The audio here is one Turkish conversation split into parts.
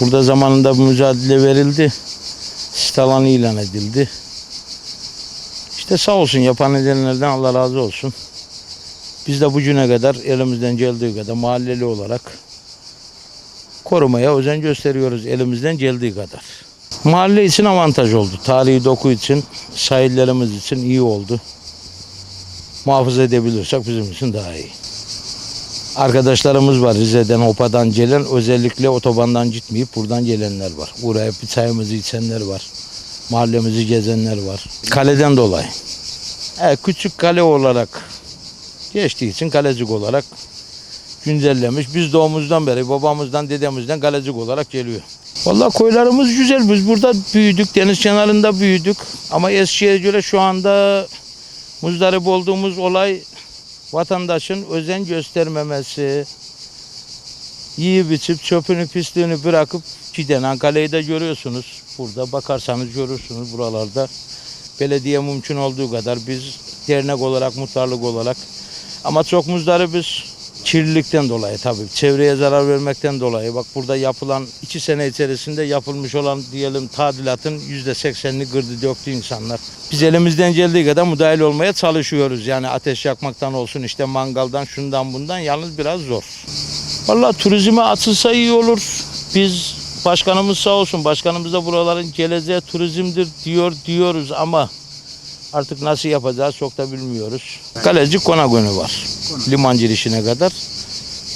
Burada zamanında bir mücadele verildi. Sit alanı ilan edildi. İşte sağ olsun yapan edenlerden Allah razı olsun. Biz de bugüne kadar elimizden geldiği kadar mahalleli olarak korumaya özen gösteriyoruz elimizden geldiği kadar. Mahalle için avantaj oldu. Tarihi doku için, sahillerimiz için iyi oldu. Muhafaza edebilirsek bizim için daha iyi. Arkadaşlarımız var Rize'den, Hopa'dan gelen, özellikle otobandan gitmeyip buradan gelenler var. Buraya bir çayımızı içenler var. Mahallemizi gezenler var. Kaleden dolayı. Evet, küçük kale olarak geçtiği için kalecik olarak güncellemiş. Biz doğumuzdan beri babamızdan dedemizden kalecik olarak geliyor. Vallahi koylarımız güzel. Biz burada büyüdük. Deniz kenarında büyüdük. Ama eskiye göre şu anda muzdarip olduğumuz olay vatandaşın özen göstermemesi, yiyip içip çöpünü pisliğini bırakıp giden Ankara'yı da görüyorsunuz. Burada bakarsanız görürsünüz buralarda. Belediye mümkün olduğu kadar biz dernek olarak, muhtarlık olarak ama çok muzdaribiz. Kirlilikten dolayı tabii. Çevreye zarar vermekten dolayı. Bak burada yapılan iki sene içerisinde yapılmış olan diyelim tadilatın yüzde seksenini kırdı döktü insanlar. Biz elimizden geldiği kadar müdahil olmaya çalışıyoruz. Yani ateş yakmaktan olsun işte mangaldan şundan bundan yalnız biraz zor. Vallahi turizme açılsa iyi olur. Biz başkanımız sağ olsun. Başkanımız da buraların geleceği turizmdir diyor diyoruz ama artık nasıl yapacağız çok da bilmiyoruz. Kaleci konak önü var. Liman girişine kadar.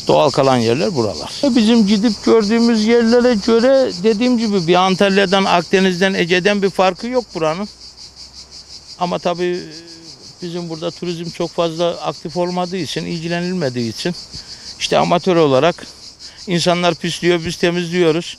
Doğal kalan yerler buralar. Bizim gidip gördüğümüz yerlere göre dediğim gibi bir Antalya'dan, Akdeniz'den, Ege'den bir farkı yok buranın. Ama tabii bizim burada turizm çok fazla aktif olmadığı için, ilgilenilmediği için işte amatör olarak insanlar pisliyor, biz temizliyoruz.